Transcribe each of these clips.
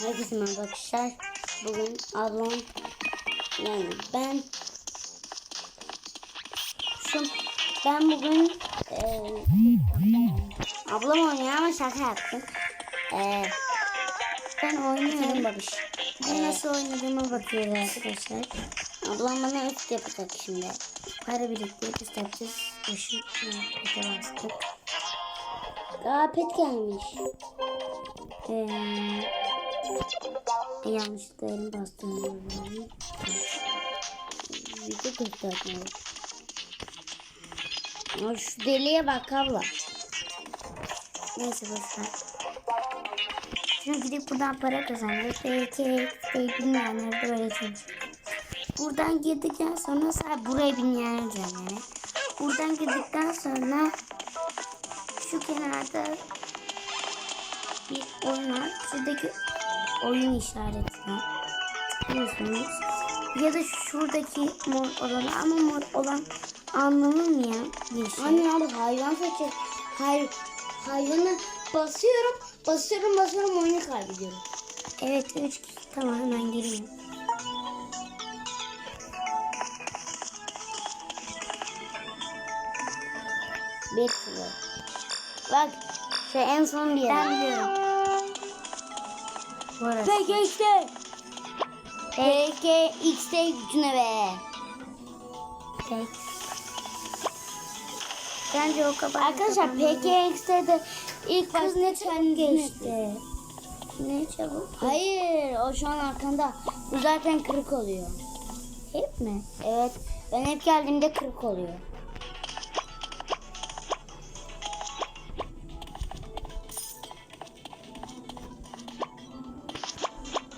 Herkese merhaba arkadaşlar. Bugün ablam yani ben şu ben bugün e, ablam oynuyor ama şaka yaptım. E, ben oynuyorum babiş. Ben nasıl oynadığıma bakıyoruz arkadaşlar. Ablam bana üst yapacak şimdi. Para biriktirip yapacağız. Düşün. Pete pet gelmiş. Eee e, yanlışlıkla elim gördüm. Video göstermiyor. Ya şu deliye bak abla. Neyse boşver. Şimdi gidip buradan para kazanacağız. Belki bilmeyenler böyle çalışıyor. Buradan girdikten sonra sadece buraya binmeyen yani. Buradan girdikten sonra şu kenarda bir oyun var. Şuradaki oyun işaretine tıklıyorsunuz. Ya da şuradaki mor olan ama mor olan anlamı mı ya? Yeşil. Anne abi hayvan seçecek. Hay hayvanı basıyorum, basıyorum, basıyorum oyunu kaybediyorum. Evet 3 tamam hemen geleyim. Bir sıfır. Bak şu en son bir yer. Ben biliyorum. Burası. Peki işte. Peki X'te gücüne be. Bence o kadar. Arkadaşlar PKX'te de ilk Kız ne çabuk geçti. Ne çabuk. Hayır o şu an arkanda. Bu zaten kırık oluyor. Hep mi? Evet ben hep geldiğimde kırık oluyor.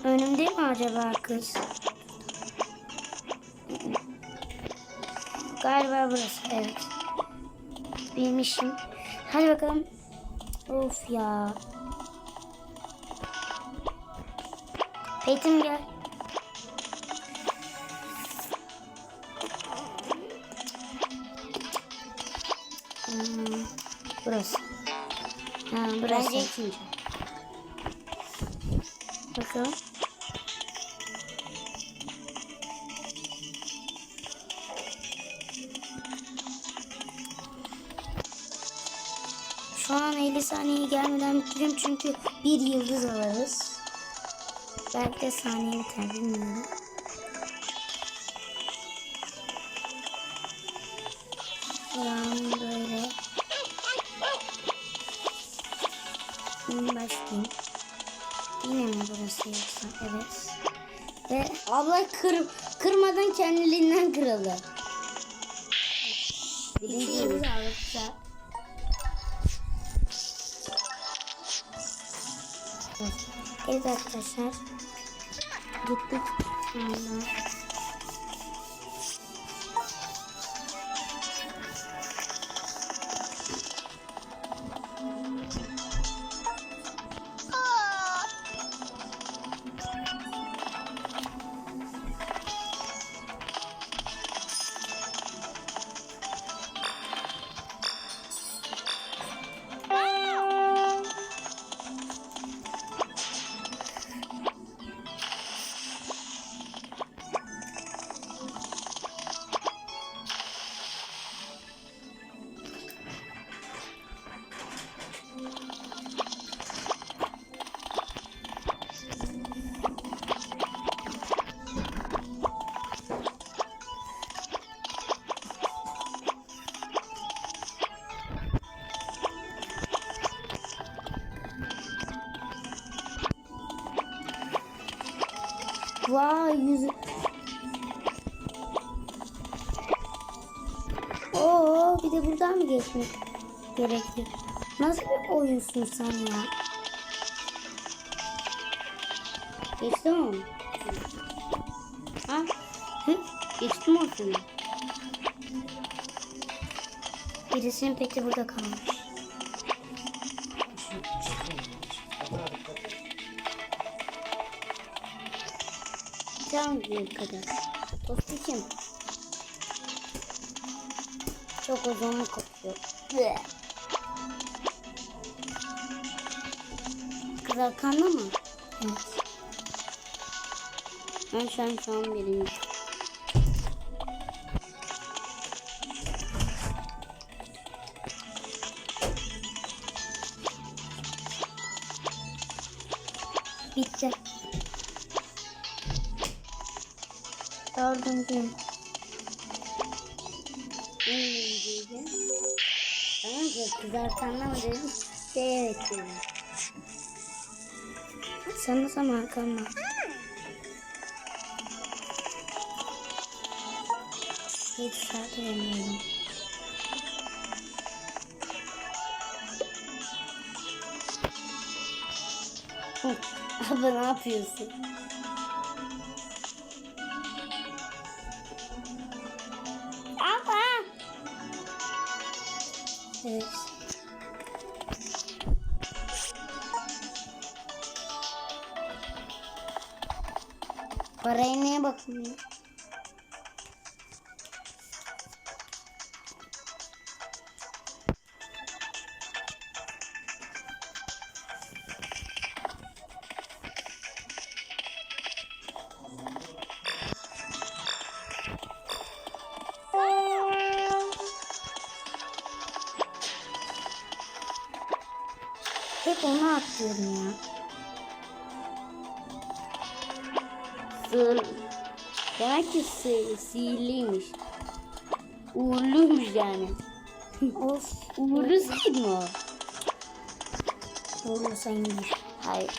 Önümde mi acaba kız? Galiba burası. Evet. Bilmişim. Hadi bakalım. Of ya. Peyton gel. Hmm, burası. Ha, burası. Bence ikinci. Bakalım. An 50 saniye gelmeden bitireyim çünkü bir yıldız alırız. Belki de saniye biter bilmiyorum. Şuradan böyle. Şimdi başlayayım. Yine mi burası yoksa? Evet. Ve Abla kır, kırmadan kendiliğinden kırıldı. Arkadaşlar. Gittik. Şu Vay yüzü. Oo bir de buradan mı geçmek gerekli? Nasıl bir oyunsun sen ya? Geçti mi onu? Ha? Hı? Geçti mi o seni? Birisinin peti burada kalmış. Can bir kadar. Tostikim. Çok uzun kokuyor. Bleh. Kız arkanda mı? Evet. Ben şu an şu an birinci. Bitti. Dördüncüyüm. Ne diyeceğim? Tamam ki kız arkanda mı dedim. Evet dedim. Sanırsam arkamda. Hiç saat vermiyorum. Abla ne yapıyorsun? Abla! Evet. Paraya neye bakayım Hep onu atlıyorum ya. Sığır. Demek ki sı sihirliymiş. Uğurluymuş yani. Of. Uğurlu sayın mı o? Uğurlu bir. Hayır.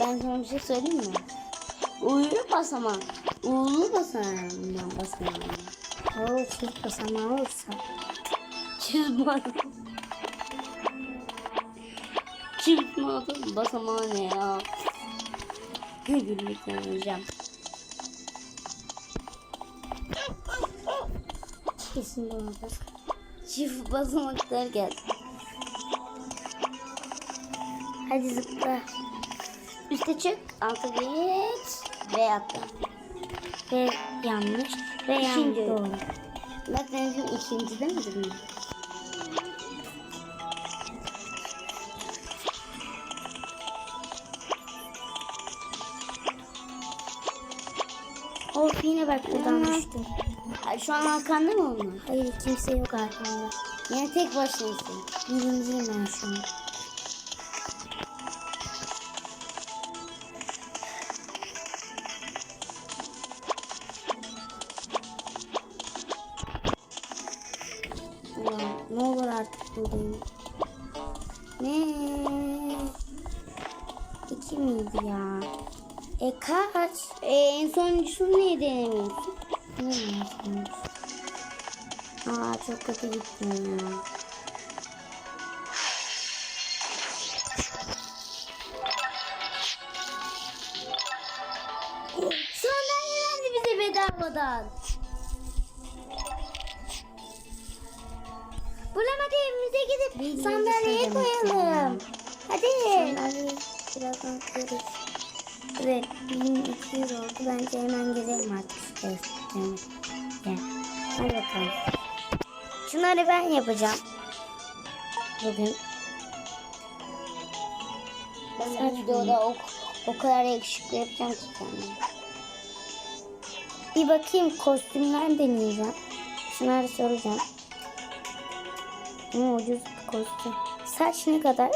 Ben sana bir şey söyleyeyim mi? Uğurlu basamağı. Uğurlu basamağından. Oo çift basamağı olsa. Çizme. Çizme adam basamağı ne ya? Gülmekten öleceğim. Kesin doğrudur. Çift basamaklar geldi. Hadi zıpla. Üste çık, alta geç ve atla. Ve yanlış. Ve yanlış doğru. Bak ben ikinci demedim mi? Of yine bak. Ay, Şu an arkanda mı onlar? Hayır kimse yok arkamda. Yine tek başınasın. Birinciyim ben şu an. Sonuncusunu niye denemiyorsun? Aa çok kötü gittim ya. Sandalye verdi bize bedavadan. Bulamadı evimize gidip sandalyeye koyalım. Hadi. Sandalye birazdan koyarız. Evet 1200 oldu. Bence hemen gidelim artık. Gel. Hadi bakalım. Şunları ben yapacağım. Bugün. Ben Saçma. videoda o, o kadar yakışıklı yapacağım ki kendimi. Bir bakayım kostümler deneyeceğim. Şunları soracağım. Ama ucuz bir kostüm. Saç ne kadar?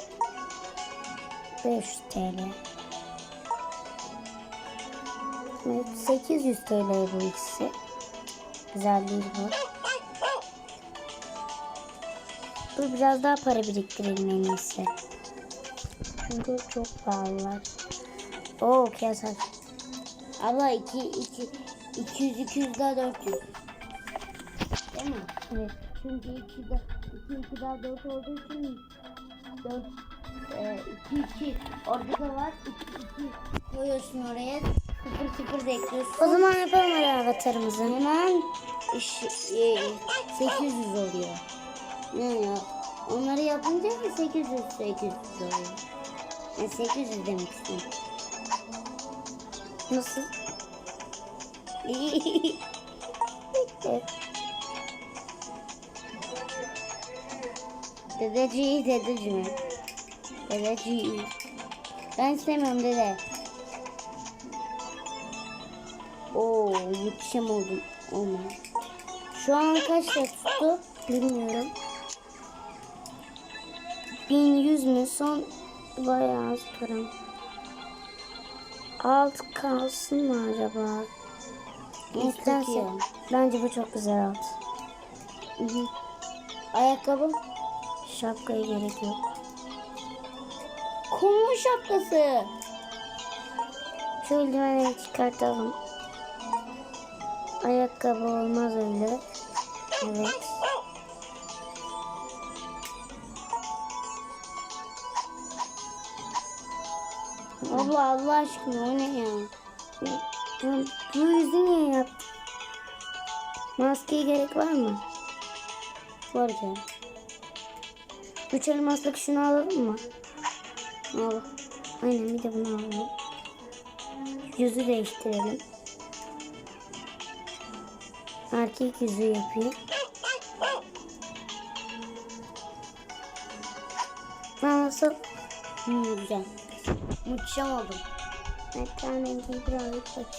500 TL. Evet, 800 TL bu ikisi. Güzel değil bu. Dur biraz daha para biriktirelim en iyisi. Çünkü çok pahalılar. Oo kıyasar. Abla 2 2 200 200 daha 400. Değil mi? Evet. Çünkü 2 da 2 2 daha 4 olduğu için 4 e, 2 2 orada da var 2 2 koyuyorsun oraya 0 0 da. O zaman yapalım hadi avatarımızı. Hemen iş, e, 800 oluyor. Ne ya? Onları yapınca 800 800 oluyor. Yani 800 demek istedim. Nasıl? Evet. Dedeciği dedeciğim. Dedeciği. Ben istemiyorum dede. Oo muhteşem oldum. Olma. Şu an kaç tuttu? Bilmiyorum. 1100 mü? Son bayağı az param. Alt kalsın mı acaba? Tutuyor? Bence bu çok güzel alt. Hı hı. Ayakkabı. Şapkaya gerek yok. Kumu şapkası. Şu çıkartalım. Ayakkabı olmaz öyle. Evet. Abla Allah aşkına o ne ya? Bu, bu yüzü niye yaptın? Maskeye gerek var mı? Var ki. Üç elmaslık şunu alalım mı? Al. Aynen bir de bunu alalım. Yüzü değiştirelim. Erkek yüzü yapayım. Nasıl? Hmm, güzel. Muhteşem oldum. Ekran rengi birazcık aç.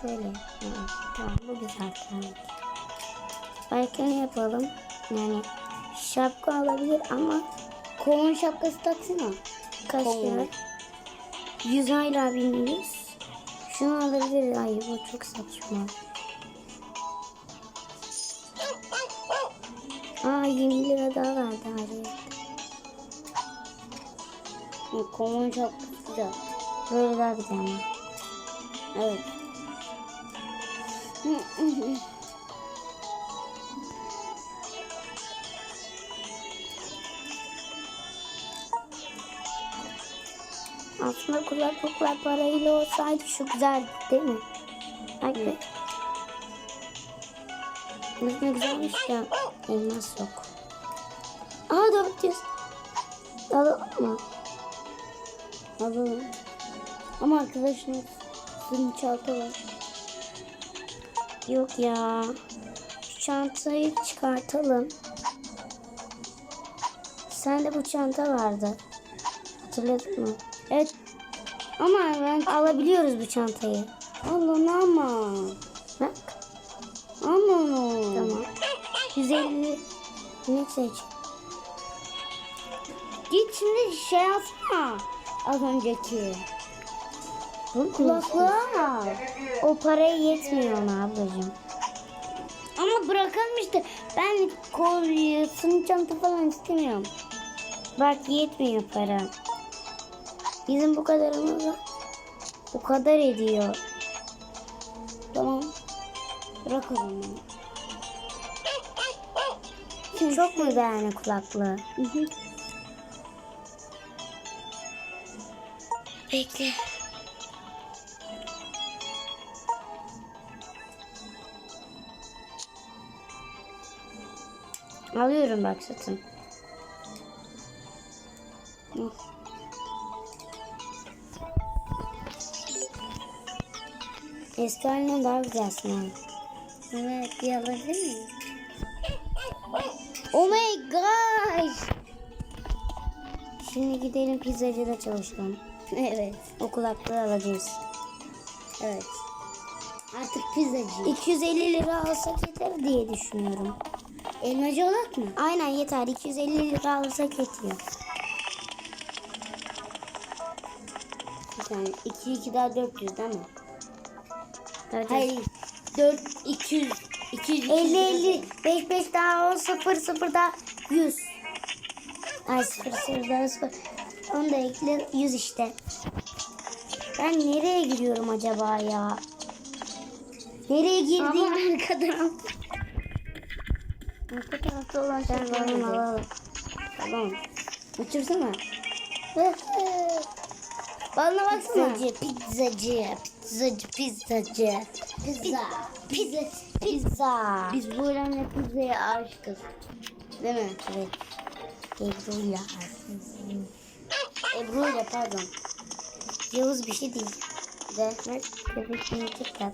Şöyle. Ha, tamam bu güzel. Tamam. Belki ne yapalım? Yani şapka alabilir ama Kovun şapkası taksana. kaç lira? 100 hala 1100. Şunu alabilir. Ay bu çok saçma. Aa 20 lira daha verdi. Hı, Kovun şapkası güzel. Böyle daha güzel. Evet. Aslında kulaklıklar parayla olsaydı şu güzeldi değil mi? Bak ne güzelmiş ya. Elmas yok. Aa 400. Alalım mı? Alalım. Ama arkadaşlar sizin çanta var. Yok ya. Şu çantayı çıkartalım. Sende bu çanta vardı. Hatırladın mı? Evet. Ama ben Alabiliyoruz bu çantayı. Allah'ım ama. Bak. Ama. Tamam. 150 ne seç? Git şimdi şey alsana. Az önceki. Kulaklığı al. O paraya yetmiyor ona ablacığım. Ama bırakalım işte. Ben kolye, sınıf çanta falan istemiyorum. Bak yetmiyor para. Bizim bu kadarımız var. Bu kadar ediyor. Tamam. Bırak o zaman. Çok mu beğendi kulaklığı? Hı hı. Bekle. Alıyorum bak satın. Eski halinden daha güzelsin ha. Evet, bir alabilir miyim? Oh my gosh. Şimdi gidelim pizzacıda çalışalım. Evet, O kulaklığı alacağız. evet. Artık pizzacı. 250 lira alsak yeter diye düşünüyorum. Elmacı olak mı? Aynen yeter. 250 lira alsak yetiyor. Tane. 2 2 daha 400 değil mi? Hadi. Hayır. 4 200 200 50 50 5 5 daha 10 0 0 daha 100. Ay 0 0 daha 0. Onu da ekle 100 işte. Ben nereye giriyorum acaba ya? Nereye girdim? Ama arkadan. Arka tarafta olan şey alalım, alalım. alalım. Tamam. Uçursana. Bana baksana. Pizzacı, pizzacı, pizzacı, pizzacı. Pizza, pizza, Pizza. Biz bu öğrenle pizzaya aşıkız. Değil mi? Evet. Ebru'yla. Ebru'yla pardon. Yavuz bir şey değil. De. Bak köpekliğini tekrar.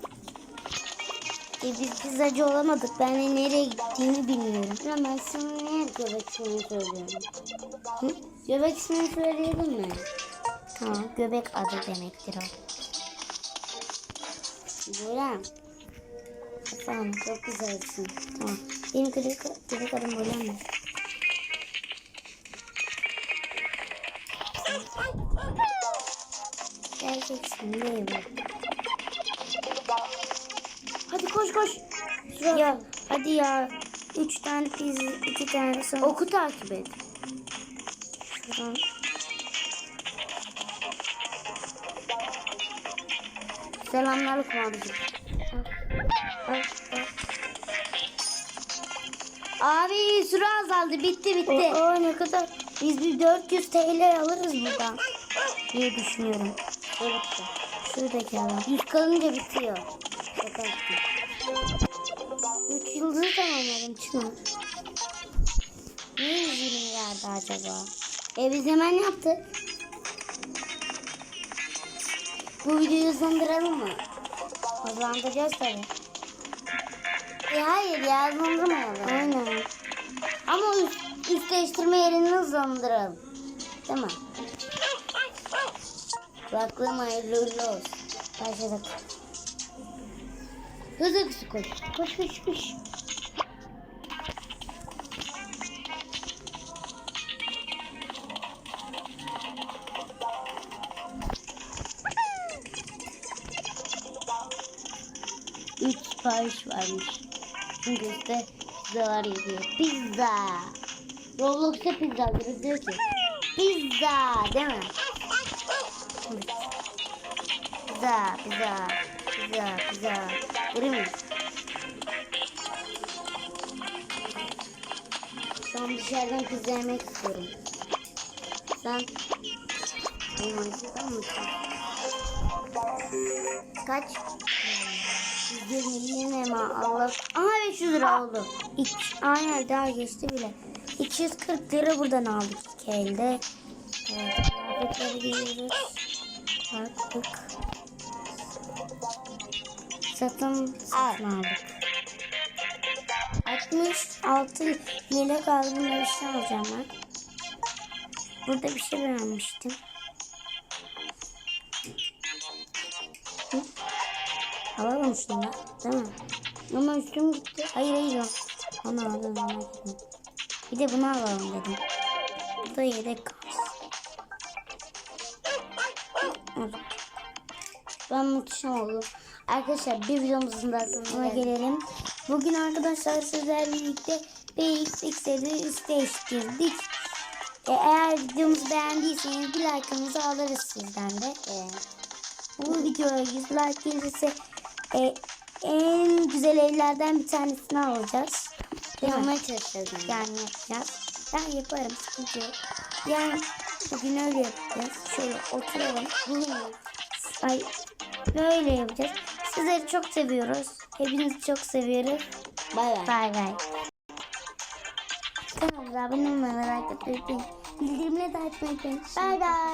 E biz pizzacı olamadık. Ben de nereye gittiğimi bilmiyorum. Ya ben sana niye göbek ismini söylüyorum? Hı? Göbek ismini söyleyelim mi? Tamam göbek adı demektir o. Buram. Efendim Çok güzelsin. tamam. Benim göbek, göbek adım böyle mi? Gerçeksin ne bu? Hadi koş koş. Ya hadi ya. Üç tane pizza, iki tane son. Oku takip et. Şuradan. Selamünaleyküm abicim. Abi süre azaldı. Bitti bitti. O ne kadar? Biz bir 400 TL alırız buradan diye düşünüyorum. Evet. Şuradaki adam. Yüz kalınca bitiyor. Şaka yaptım. 3 yıldızı tamamladım Çınar. Niye 120 verdi acaba? E biz hemen yaptık. Bu videoyu hızlandıralım mı? Kazandıracağız tabii. E hayır ya hızlandırmayalım. Aynen. Ama üst, üst değiştirme yerini hızlandıralım. Değil mi? Kulaklığım hayırlı uğurlu olsun. Başladık. Hızlı kısa koş. Koş koş koş. Üç sipariş varmış. Üstte pizzalar yazıyor. Pizza. Roblox'ta pizza alırız diyor ki. Pizza değil mi? Pizza, pizza, pizza, pizza. Değil mi? Şu an dışarıdan pizza yemek istiyorum. Sen limonata mısın? Kaç? 120 yine mi Allah? Aha 500 lira oldu. İki, aynen daha geçti bile. 240 lira buradan aldık iki elde. Evet, kıyafetleri giyiyoruz. Artık satın satın aldık. 66 yelek aldım bir şey alacağım ben. Burada bir şey beğenmiştim. Alalım şunu değil mi? Ama üstüm gitti. Hayır hayır. Onu aldım ona gittim. Bir de bunu alalım dedim. Bu da yedek kalsın. Ben muhteşem oldum. Arkadaşlar bir videomuzun Buna sonuna gelelim. Bugün arkadaşlar sizlerle birlikte BXX'leri değiştirdik. E, eğer videomuzu beğendiyseniz bir like'ınızı alırız sizden de. Ee, Bu videoya 100 like gelirse e, en güzel evlerden bir tanesini alacağız. Yapmaya çalışacağız. Yani. Yapacağız. Ben yaparım sıkıntı yok. Yani bugün öyle yapacağız. Şöyle oturalım. Ay böyle yapacağız. Sizleri çok seviyoruz. Hepinizi çok seviyoruz. Bay bay. Bay bay. Kanalımıza abone olmayı, atmayı unutmayın. Bildirimleri de açmayı unutmayın. Bay bay.